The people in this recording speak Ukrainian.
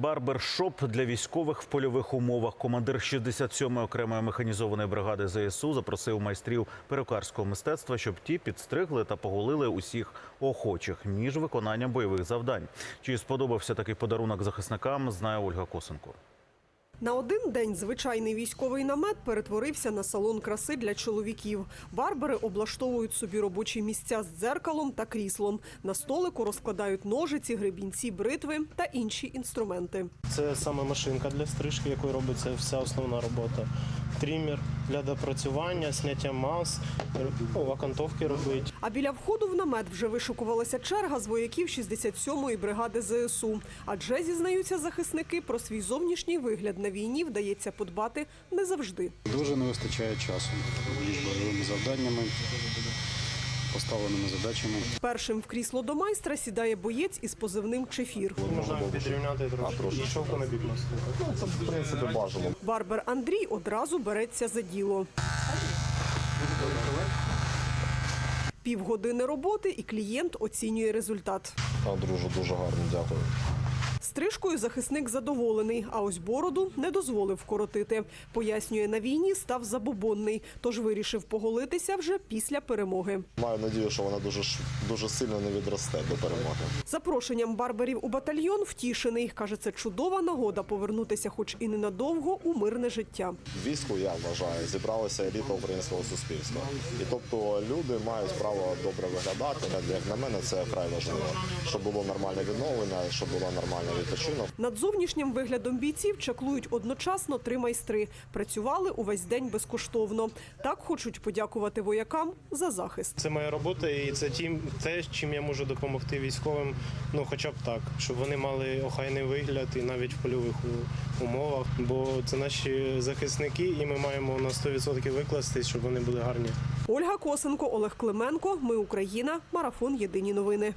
Барбершоп для військових в польових умовах. Командир 67-ї окремої механізованої бригади ЗСУ запросив майстрів перукарського мистецтва, щоб ті підстригли та поголили усіх охочих між виконанням бойових завдань. Чи сподобався такий подарунок захисникам? Знає Ольга Косенко. На один день звичайний військовий намет перетворився на салон краси для чоловіків. Барбери облаштовують собі робочі місця з дзеркалом та кріслом. На столику розкладають ножиці, гребінці, бритви та інші інструменти. Це саме машинка для стрижки, якою робиться вся основна робота. Трімер для допрацювання, зняття мас, ну, окантовки робить. А біля входу в намет вже вишукувалася черга з вояків 67-ї бригади ЗСУ. Адже зізнаються захисники про свій зовнішній вигляд на війні вдається подбати не завжди. Дуже не вистачає часу між бойовими завданнями, поставленими задачами. Першим в крісло до майстра сідає боєць із позивним Чефір. Можна підрівняти трошки. Шовку на бік носити. Барбер Андрій одразу береться за діло. Півгодини роботи і клієнт оцінює результат. А, друже, дуже гарно, дякую. Стрижкою захисник задоволений, а ось бороду не дозволив вкоротити. Пояснює, на війні став забобонний, тож вирішив поголитися вже після перемоги. Маю надію, що вона дуже дуже сильно не відросте до перемоги. Запрошенням барберів у батальйон втішений. Каже, це чудова нагода повернутися, хоч і ненадовго, у мирне життя. Війську я вважаю, зібралася еліта українського суспільства. І тобто люди мають право добре виглядати. Як на мене, це вкрай важливо, щоб було нормальне відновлення, щоб нормальне відпочинок. Над зовнішнім виглядом бійців чаклують одночасно три майстри. Працювали увесь день безкоштовно. Так хочуть подякувати воякам за захист. Це моя робота, і це тім, те, чим я можу допомогти військовим, ну хоча б так, щоб вони мали охайний вигляд і навіть в польових умовах. Бо це наші захисники, і ми маємо на 100% викластись, щоб вони були гарні. Ольга Косенко, Олег Клименко. Ми Україна. Марафон. Єдині новини.